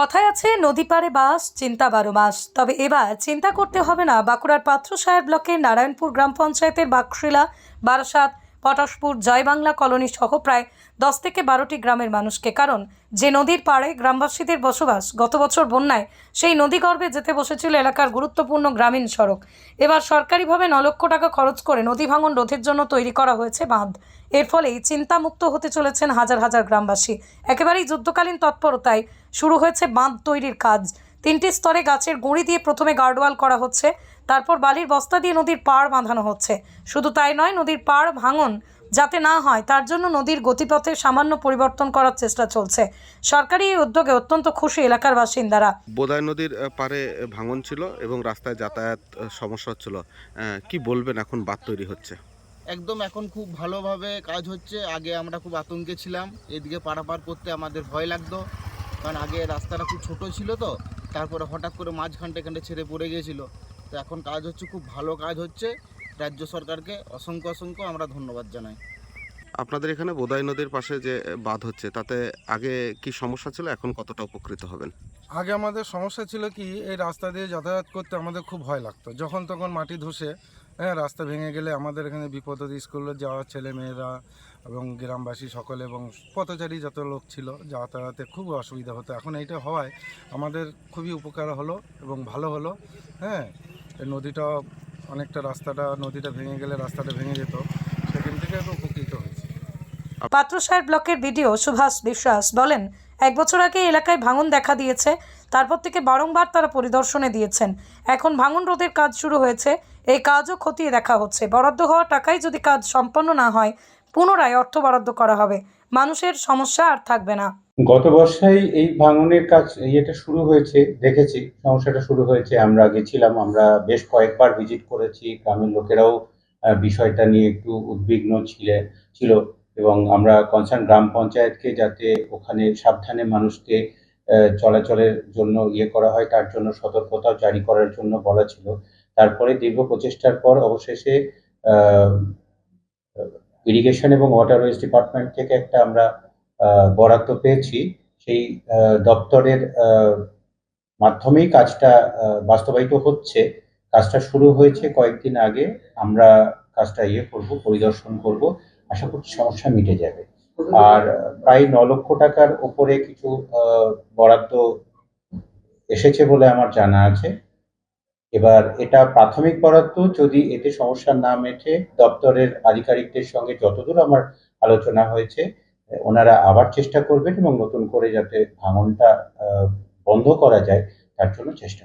কথায় আছে, নদী পারে বাস, চিন্তা বারো মাস। তবে এবার চিন্তা করতে হবে না, বাঁকুড়ার পাত্র সাহেব ব্লকের নারায়ণপুর গ্রাম পঞ্চায়েতের বাকশিলা বারাসাত পটাশপুর জয়বাংলা কলোনি সহ প্রায় দশ থেকে বারোটি গ্রামের মানুষকে। কারণ যে নদীর পাড়ে গ্রামবাসীদের বসবাস গত বছর বন্যায় সেই নদীগর্ভে যেতে বসেছিল এলাকার গুরুত্বপূর্ণ গ্রামীণ সড়ক। এবার সরকারিভাবে ন লক্ষ টাকা খরচ করে নদী ভাঙন রোধের জন্য তৈরি করা হয়েছে বাঁধ। এর ফলেই চিন্তামুক্ত হতে চলেছেন হাজার হাজার গ্রামবাসী। একেবারেই যুদ্ধকালীন তৎপরতায় শুরু হয়েছে বাঁধ তৈরির কাজ। তিনটি স্তরে গাছের গুঁড়ি দিয়ে প্রথমে গার্ডওয়াল করা হচ্ছে তারপর বালির বস্তা দিয়ে নদীর পাড় বাঁধানো হচ্ছে। শুধু তাই নয় নদীর পাড় ভাঙন যাতে না হয় তার জন্য নদীর গতিপথে সামান্য পরিবর্তন করার চেষ্টা চলছে। সরকারি এই উদ্যোগে অত্যন্ত খুশি এলাকার বাসিন্দারা। বোদাই নদীর পাড়ে ভাঙন ছিল এবং রাস্তায় যাতায়াত সমস্যা হচ্ছিল। কি বলবেন এখন বাদ তৈরি হচ্ছে? একদম এখন খুব ভালোভাবে কাজ হচ্ছে। আগে আমরা খুব আতঙ্কে ছিলাম। এদিকে পারাপার করতে আমাদের ভয় লাগতো। কারণ আগে রাস্তাটা খুব ছোট ছিল তো। তারপরে হঠাৎ করে মাঝখানটা এখানটা ছেড়ে পড়ে গিয়েছিল। তো এখন কাজ হচ্ছে খুব ভালো কাজ হচ্ছে। রাজ্য সরকারকে অসংখ্য অসংখ্য আমরা ধন্যবাদ জানাই। আপনাদের এখানে বোদাই নদীর পাশে যে বাঁধ হচ্ছে তাতে আগে কি সমস্যা ছিল? এখন কতটা উপকৃত হবেন? আগে আমাদের সমস্যা ছিল কি এই রাস্তা দিয়ে যাতায়াত করতে আমাদের খুব ভয় লাগতো। যখন তখন মাটি ধসে হ্যাঁ রাস্তা ভেঙে গেলে আমাদের এখানে বিপদ স্কুলে যাওয়া ছেলে মেয়েরা এবং গ্রামবাসী সকলে এবং পথচারী যত লোক ছিল, যাতায়াতে খুব অসুবিধা হতো। এখন এইটা হওয়ায় আমাদের খুবই উপকার হলো এবং ভালো হলো। হ্যাঁ নদীটা অনেকটা রাস্তাটা, নদীটা ভেঙে গেলে রাস্তাটা ভেঙে যেত, সেখান থেকে উপকৃত হয়েছে। পাত্রসাহের ব্লকের বিডিও সুভাষ বিশ্বাস বলেন এক বছর আগে এলাকায় ভাঙন দেখা দিয়েছে, তারপর থেকে বারংবার তারা পরিদর্শনে দিয়েছেন। এখন ভাঙন রোধের কাজ শুরু হয়েছে, এই কাজও খতিয়ে দেখা হচ্ছে। বরাদ্দ হওয়া টাকায় যদি কাজ সম্পন্ন না হয়, পুনরায় অর্থ বরাদ্দ করা হবে। মানুষের সমস্যা আর থাকবে না। গত বর্ষায় এই ভাঙনের কাজ ইয়েটা শুরু হয়েছে, দেখেছি, সমস্যাটা শুরু হয়েছে। আমরা গেছিলাম, আমরা বেশ কয়েকবার ভিজিট করেছি। গ্রামের লোকেরাও বিষয়টা নিয়ে একটু উদ্বিগ্ন ছিলেন ছিল। এবং আমরা কনসার্ন গ্রাম পঞ্চায়েতকে যাতে ওখানে সাবধানে মানুষকে চলাচলের জন্য ইয়ে করা হয়, তার জন্য সতর্কতা জারি করার জন্য বলা ছিল। তারপরে দীর্ঘ প্রচেষ্টার পর অবশেষে ইরিগেশন এবং ওয়াটার ওয়েস্ট ডিপার্টমেন্ট থেকে একটা আমরা বরাদ্দ পেয়েছি। সেই দপ্তরের মাধ্যমেই কাজটা বাস্তবায়িত হচ্ছে। কাজটা শুরু হয়েছে কয়েকদিন আগে। আমরা কাজটা ইয়ে করব, পরিদর্শন করব। আশা করছি সমস্যা মিটে যাবে আর প্রায় ন লক্ষ টাকার উপরে কিছু বরাদ্দ এসেছে বলে আমার জানা আছে এবার এটা প্রাথমিক বরাদ্দ, যদি এতে সমস্যা না মেটে দপ্তরের আধিকারিকদের সঙ্গে যতদূর আমার আলোচনা হয়েছে, ওনারা আবার চেষ্টা করবেন এবং নতুন করে যাতে ভাঙনটা বন্ধ করা যায়, তার জন্য চেষ্টা।